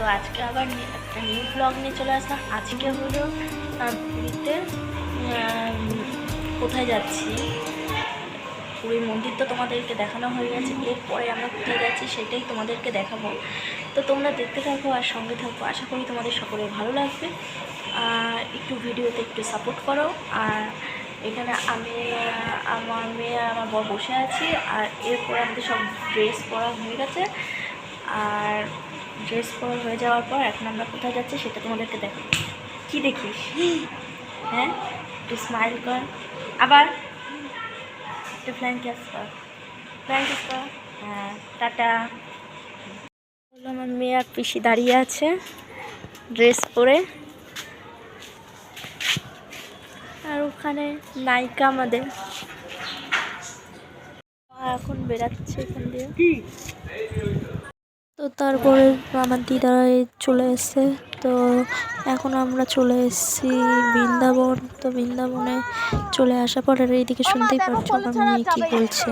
তো আজকে আবার একটা নিউ ব্লগ নিয়ে চলে আসলাম। আজকে হলো পুরীতে কোথায় যাচ্ছি? পুরীর মন্দির তো তোমাদেরকে দেখানো হয়ে গেছে। এরপরে আমরা কোথায় যাচ্ছি সেটাই তোমাদেরকে দেখাবো। তো তোমরা দেখতে থাকো আর সঙ্গে থাকো। আশা করি তোমাদের সকলের ভালো লাগবে। আর একটু ভিডিওতে একটু সাপোর্ট করো। আর এখানে আমি, আমার মেয়ে আমার বর বসে আছি। আর এরপরে আমাদের সব ড্রেস পরা হয়ে গেছে। আর ড্রেস পর হয়ে যাওয়ার পর এখন আমরা কোথায় যাচ্ছি সেটা তোমাদেরকে দেখো কি দেখিস? হ্যাঁ? একটু স্মাইল কর। আবার একটু ফ্ল্যাং কিস কর ফ্ল্যাং কিস কর হ্যাঁ টাটা। আমার মেয়ে আর পিসি দাঁড়িয়ে আছে ড্রেস পরে। আর ওখানে নায়িকা আমাদের। এখন বেরাচ্ছে এখান দিয়ে। তো তারপরে আমার দিদারা চলে এসছে। তো এখন আমরা চলে এসেছি বৃন্দাবন। তো বৃন্দাবনে চলে আসার পর আর এইদিকে শুনতেই পারছ আমার মেয়ে কী বলছে।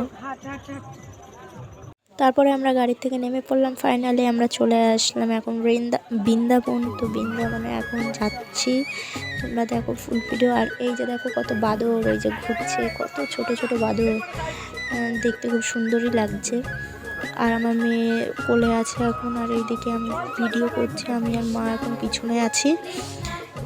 তারপরে আমরা গাড়ি থেকে নেমে পড়লাম। ফাইনালি আমরা চলে আসলাম এখন বৃন্দা বৃন্দাবন। তো বৃন্দাবনে এখন যাচ্ছি। তোমরা দেখো ফুল ভিডিও আর এই যে দেখো কত বাদর এই যে ঘুরছে কত ছোট ছোট বাদর। দেখতে খুব সুন্দরই লাগছে। আর আমার মেয়ে কোলে আছে এখন, আর এইদিকে আমি ভিডিও করছি, আমি আর মা এখন পিছনে আছি।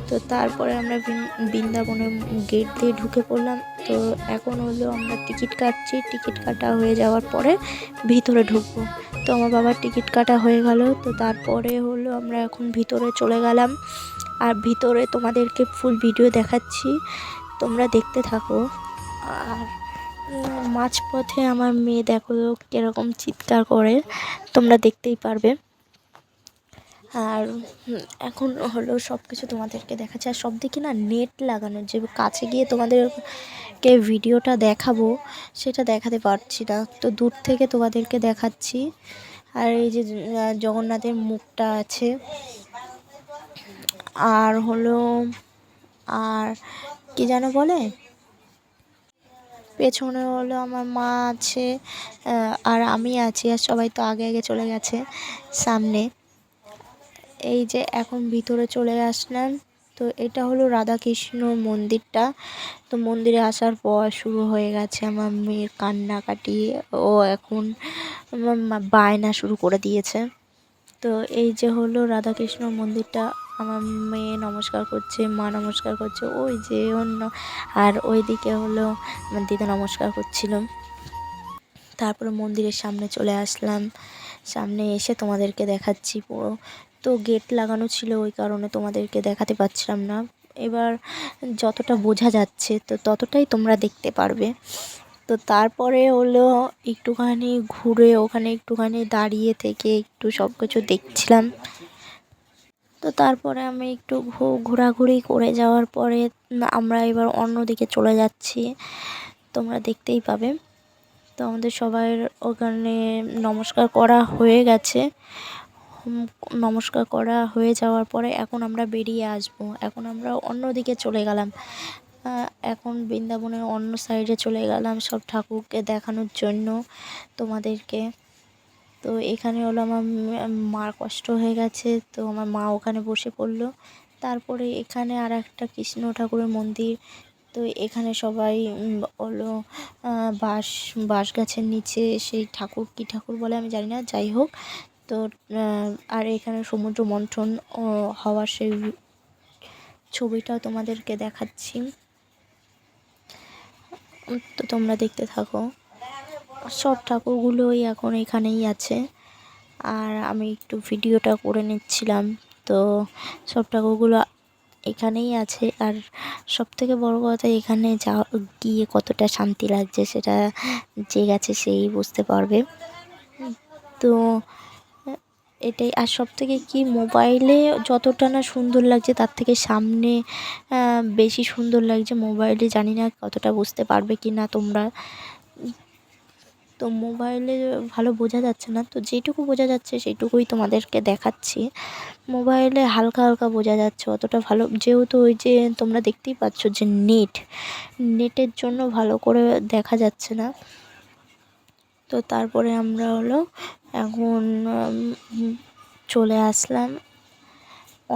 তো তারপরে আমরা বৃন- বৃন্দাবনের গেট দিয়ে ঢুকে পড়লাম। তো এখন হলো আমরা টিকিট কাটছি, টিকিট কাটা হয়ে যাওয়ার পরে ভিতরে ঢুকবো। তো আমার বাবার টিকিট কাটা হয়ে গেল, তো তারপরে হলো আমরা এখন ভিতরে চলে গেলাম। আর ভিতরে তোমাদেরকে ফুল ভিডিও দেখাচ্ছি, তোমরা দেখতে থাকো। আর মাঝপথে আমার মেয়ে দেখো কীরকম চিৎকার করে, তোমরা দেখতেই পারবে। আর এখন হলো সব কিছু তোমাদেরকে দেখাচ্ছে। আর সব দিকে না নেট লাগানো, যে কাছে গিয়ে তোমাদেরকে ভিডিওটা দেখাবো, সেটা দেখাতে পারছি না। তো দূর থেকে তোমাদেরকে দেখাচ্ছি। আর এই যে জগন্নাথের মুখটা আছে। আর হলো, আর কি যেন বলে? পেছনে হলো আমার মা আছে আর আমি আছি, আর সবাই তো আগে আগে চলে গেছে সামনে। এই যে এখন ভিতরে চলে আসলাম, তো এটা হলো রাধাকৃষ্ণ মন্দিরটা। তো মন্দিরে আসার পর শুরু হয়ে গেছে আমার মেয়ের কান্নাকাটি। ও এখন বায়না শুরু করে দিয়েছে। তো এই যে হলো রাধাকৃষ্ণ মন্দিরটা আমার মেয়ে নমস্কার করছে, মা নমস্কার করছে, ওই যে অন্য। আর ওইদিকে হলো আমার দিদা নমস্কার করছিল। তারপরে মন্দিরের সামনে চলে আসলাম। সামনে এসে তোমাদেরকে দেখাচ্ছি পুরো। তো গেট লাগানো ছিল ওই কারণে তোমাদেরকে দেখাতে পারছিলাম না। এবার যতটা বোঝা যাচ্ছে, তো ততটাই তোমরা দেখতে পারবে। তো তারপরে হলো একটুখানি ঘুরে ওখানে একটুখানি দাঁড়িয়ে থেকে একটু সব কিছু দেখছিলাম। তো তারপরে আমি একটু ঘোরাঘুরি করে যাওয়ার পরে আমরা এবার অন্য দিকে চলে যাচ্ছি। তোমরা দেখতেই পাবে। তো আমাদের সবার ওখানে নমস্কার করা হয়ে গেছে। নমস্কার করা হয়ে যাওয়ার পরে এখন আমরা বেরিয়ে আসব। এখন আমরা অন্য দিকে চলে গেলাম। এখন বৃন্দাবনের অন্য সাইডে চলে গেলাম সব ঠাকুরকে দেখানোর জন্য তোমাদেরকে। তো এখানে হলো আমার মার কষ্ট হয়ে গেছে, তো আমার মা ওখানে বসে পড়ল। তারপরে এখানে আর একটা কৃষ্ণ ঠাকুরের মন্দির, তো এখানে সবাই হলো বাঁশ বাঁশ গাছের নিচে সেই ঠাকুর কী ঠাকুর বলে আমি জানি না, যাই হোক। তো আর এখানে সমুদ্র মন্থন হওয়ার সেই ছবিটাও তোমাদেরকে দেখাচ্ছি। তো তোমরা দেখতে থাকো। সব ঠাকুরগুলোই এখন এখানেই আছে। আর আমি একটু ভিডিওটা করে নিচ্ছিলাম। তো সব ঠাকুরগুলো এখানেই আছে। আর সব থেকে বড়ো কথা, এখানে যা গিয়ে কতটা শান্তি লাগছে সেটা যে গেছে সেই বুঝতে পারবে। তো এটাই। আর সব থেকে কি, মোবাইলে যতটা না সুন্দর লাগছে, তার থেকে সামনে বেশি সুন্দর লাগছে মোবাইলে। জানি না কতটা বুঝতে পারবে কি না তোমরা। তো মোবাইলে ভালো বোঝা যাচ্ছে না, তো যেটুকু বোঝা যাচ্ছে সেইটুকুই তোমাদেরকে দেখাচ্ছি। মোবাইলে হালকা হালকা বোঝা যাচ্ছে অতটা ভালো, যেহেতু ওই যে তোমরা দেখতেই পাচ্ছ যে নেট, নেটের জন্য ভালো করে দেখা যাচ্ছে না। তো তারপরে আমরা হলো এখন চলে আসলাম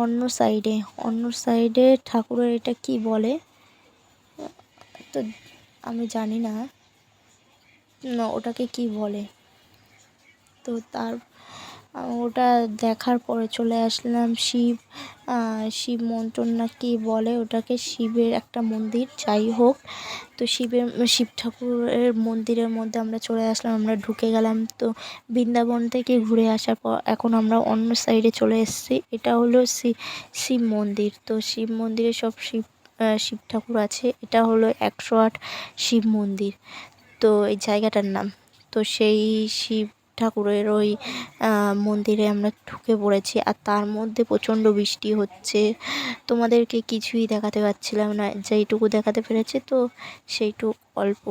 অন্য সাইডে অন্য সাইডে ঠাকুরের এটা কি বলে? তো আমি জানি না। ওটাকে কি বলে? তো তার, ওটা দেখার পরে চলে আসলাম শিব শিব মন্ত্রণ না কি বলে, ওটাকে শিবের একটা মন্দির, যাই হোক। তো শিবের, শিব ঠাকুরের মন্দিরের মধ্যে আমরা চলে আসলাম, আমরা ঢুকে গেলাম। তো বৃন্দাবন থেকে ঘুরে আসার পর এখন আমরা অন্য সাইডে চলে এসেছি, এটা হলো শিব মন্দির। তো শিব মন্দিরে সব শিব শিব ঠাকুর আছে, এটা হলো একশো আট শিব মন্দির। তো এই জায়গাটার নাম। তো সেই শিব ঠাকুরের ওই মন্দিরে আমরা ঢুকে পড়েছি আর তার মধ্যে প্রচণ্ড বৃষ্টি হচ্ছে। তোমাদেরকে কিছুই দেখাতে পারছিলাম না, যেইটুকু দেখাতে পেরেছে তো সেইটুকু অল্প।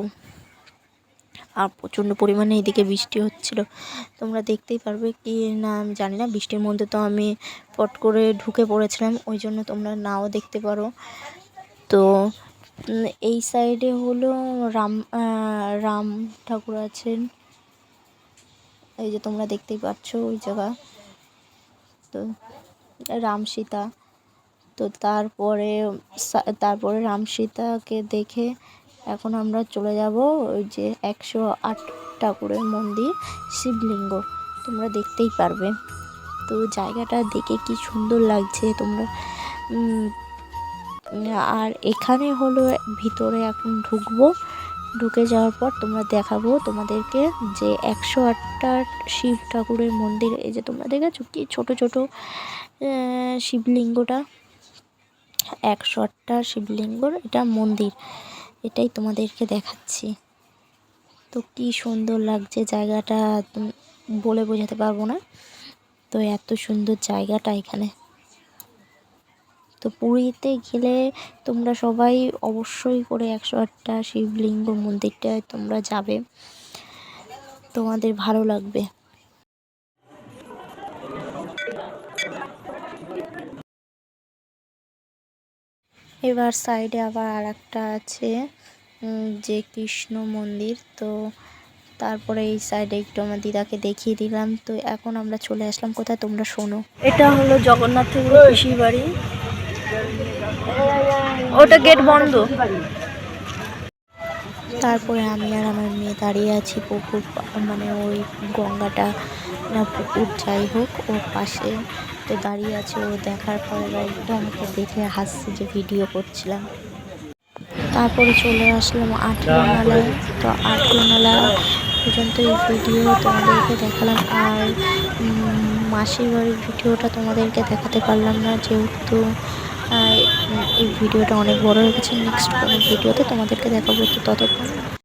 আর প্রচণ্ড পরিমাণে এদিকে বৃষ্টি হচ্ছিল। তোমরা দেখতেই পারবে কি না আমি জানি না, বৃষ্টির মধ্যে তো আমি পট করে ঢুকে পড়েছিলাম, ওই জন্য তোমরা নাও দেখতে পারো। তো এই সাইডে হলো রাম রাম ঠাকুর আছেন। এই যে তোমরা দেখতেই পাচ্ছ ওই জায়গা। তো, রাম সীতা। তো তারপরে তারপরে রাম সীতাকে দেখে এখন আমরা চলে যাব ওই যে একশো আট ঠাকুরের মন্দির, শিবলিঙ্গ। তোমরা দেখতেই পারবে। তো জায়গাটা দেখে কি সুন্দর লাগছে তোমরা। আর এখানে হলো ভিতরে এখন ঢুকবো। ঢুকে যাওয়ার পর তোমরা দেখাবো তোমাদেরকে যে একশো আটটা শিব ঠাকুরের মন্দির। এই যে তোমরা দেখেছ কি ছোটো ছোটো শিবলিঙ্গটা? একশো আটটা শিবলিঙ্গর এটা মন্দির। এটাই তোমাদেরকে দেখাচ্ছি। তো কি সুন্দর লাগছে জায়গাটা বলে বোঝাতে পারব না। তো এত সুন্দর জায়গাটা এখানে। তো পুরীতে গেলে তোমরা সবাই অবশ্যই করে একশো আটটা শিবলিঙ্গ মন্দিরটায় তোমরা যাবে। তোমাদের ভালো লাগবে। এবার সাইডে আবার আর একটা আছে যে কৃষ্ণ মন্দির। তো তারপরে এই সাইডে একটু আমার দিদাকে দেখিয়ে দিলাম। তো এখন আমরা চলে আসলাম। কোথায় তোমরা শোনো। এটা হলো জগন্নাথের পিসির বাড়ি। ওটা গেট বন্ধ। তারপরে আমি আর আমার মেয়ে দাঁড়িয়ে আছি পুকুর মানে ওই গঙ্গাটা, না পুকুর, যাই হোক, ওর পাশে। তো দাঁড়িয়ে আছে ও দেখার পরে একটু আমাকে দেখে হাসছে যে ভিডিও করছিলাম। তারপরে চলে আসলাম আটলো নালায় তো আটলো নালা পর্যন্ত এই ভিডিও তোমাদেরকে দেখালাম। আর মাসির বাড়ির ভিডিওটা তোমাদেরকে দেখাতে পারলাম না, যেহেতু এই ভিডিওটা অনেক বড় হয়ে গেছে। নেক্সট কোনো ভিডিওতে তোমাদেরকে দেখাবো। তো ততক্ষণ